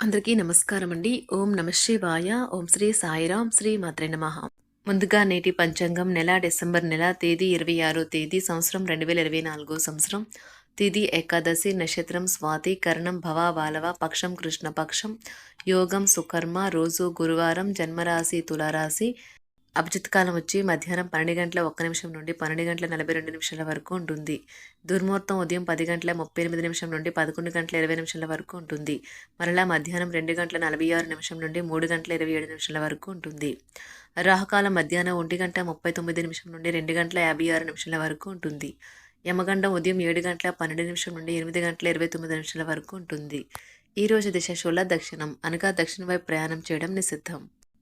అందరికీ నమస్కారం అండి ఓం నమ శివాయ. ఓం శ్రీ సాయిరాం. శ్రీ మాత్రే నమ. ముందుగా నేటి పంచాంగం నెల డిసెంబర్ నెల తేదీ ఇరవై ఆరో తేదీ సంవత్సరం రెండు వేల ఇరవై నాలుగో సంవత్సరం. తిథి ఏకాదశి నక్షత్రం స్వాతి కర్ణం భవ బాలవ పక్షం కృష్ణపక్షం యోగం సుకర్మ రోజు గురువారం జన్మరాశి తులారాశి. అభిజిత్ కాలం వచ్చి మధ్యాహ్నం పన్నెండు గంటల ఒక్క నిమిషం నుండి పన్నెండు గంటల నలభై రెండు నిమిషాల వరకు ఉంటుంది. దుర్ముహూర్తం ఉదయం పది గంటల ముప్పై ఎనిమిది నిమిషం నుండి పదకొండు గంటల ఇరవై నిమిషాల వరకు ఉంటుంది. మరలా మధ్యాహ్నం రెండు గంటల నలభై ఆరు నిమిషం నుండి మూడు గంటల ఇరవై ఏడు నిమిషాల వరకు ఉంటుంది. రాహుకాలం మధ్యాహ్నం ఒంటి గంట ముప్పై తొమ్మిది నిమిషం నుండి రెండు గంటల యాభై ఆరు నిమిషాల వరకు ఉంటుంది. యమగండం ఉదయం ఏడు గంటల పన్నెండు నిమిషం నుండి ఎనిమిది గంటల ఇరవై తొమ్మిది నిమిషాల వరకు ఉంటుంది. ఈ రోజు దిశ శూల దక్షిణం. అనగా దక్షిణ వైపు ప్రయాణం చేయడం నిషిద్ధం.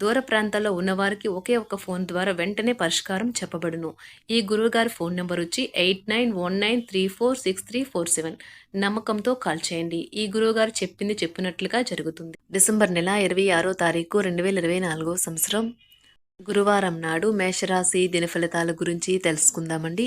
దూర ప్రాంతాల్లో ఉన్నవారికి ఒకే ఒక ఫోన్ ద్వారా వెంటనే పరిష్కారం చెప్పబడును. ఈ గురువుగారి ఫోన్ నెంబర్ వచ్చి eight nine one nine three four six three four seven. నమ్మకంతో కాల్ చేయండి. ఈ గురువుగారు చెప్పింది చెప్పినట్లుగా జరుగుతుంది. డిసెంబర్ నెల ఇరవై ఆరో తారీఖు రెండు వేల ఇరవై నాలుగో సంవత్సరం గురువారం నాడు మేషరాశి దిన ఫలితాల గురించి తెలుసుకుందామండి.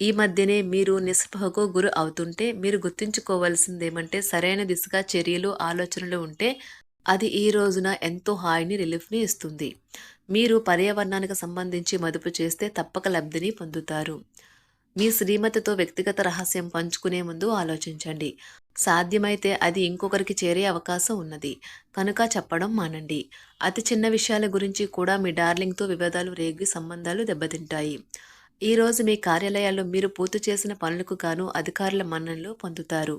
ఈ మధ్యనే మీరు నిస్పహకు గురి అవుతుంటే మీరు గుర్తుంచుకోవాల్సిందేమంటే సరైన దిశగా చర్యలు ఆలోచనలు ఉంటే అది ఈ రోజున ఎంతో హాయిని రిలీఫ్ని ఇస్తుంది. మీరు పర్యావరణానికి సంబంధించి మదుపు చేస్తే తప్పక లబ్ధిని పొందుతారు. మీ శ్రీమతితో వ్యక్తిగత రహస్యం పంచుకునే ముందు ఆలోచించండి. సాధ్యమైతే అది ఇంకొకరికి చేరే అవకాశం ఉన్నది. కనుక చెప్పడం మానండి. అతి చిన్న విషయాల గురించి కూడా మీ డార్లింగ్తో వివాదాలు రేగి సంబంధాలు దెబ్బతింటాయి. ఈరోజు మీ కార్యాలయాల్లో మీరు పూర్తి చేసిన పనులకు గాను అధికారుల మన్ననలు పొందుతారు.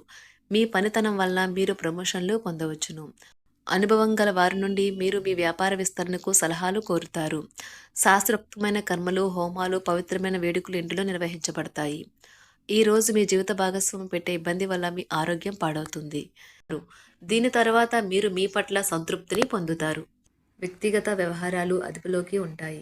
మీ పనితనం వల్ల మీరు ప్రమోషన్లు పొందవచ్చును. అనుభవం గల వారి నుండి మీరు మీ వ్యాపార విస్తరణకు సలహాలు కోరుతారు. శాస్త్రోక్తమైన కర్మలు హోమాలు పవిత్రమైన వేడుకలు ఇంటిలో నిర్వహించబడతాయి. ఈ రోజు మీ జీవిత భాగస్వామి పెట్టే ఇబ్బంది వల్ల మీ ఆరోగ్యం పాడవుతుంది. దీని తర్వాత మీరు మీ పట్ల సంతృప్తిని పొందుతారు. వ్యక్తిగత వ్యవహారాలు అదుపులోకి ఉంటాయి.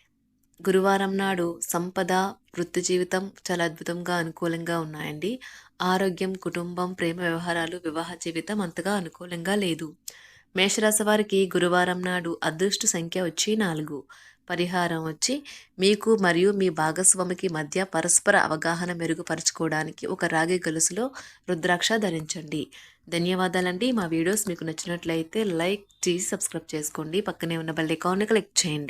గురువారం నాడు సంపద వృత్తి జీవితం చాలా అద్భుతంగా అనుకూలంగా ఉన్నాయండి. ఆరోగ్యం కుటుంబం ప్రేమ వ్యవహారాలు వివాహ జీవితం అంతగా అనుకూలంగా లేదు. మేషరాశి వారికి గురువారం నాడు అదృష్ట సంఖ్య వచ్చి నాలుగు. పరిహారం వచ్చి మీకు మరియు మీ భాగస్వామికి మధ్య పరస్పర అవగాహన మెరుగుపరచుకోవడానికి ఒక రాగి గొలుసులో రుద్రాక్ష ధరించండి. ధన్యవాదాలండి. మా వీడియోస్ మీకు నచ్చినట్లయితే లైక్ చేసి సబ్స్క్రైబ్ చేసుకోండి. పక్కనే ఉన్న బెల్ ఐకాన్ని క్లిక్ చేయండి.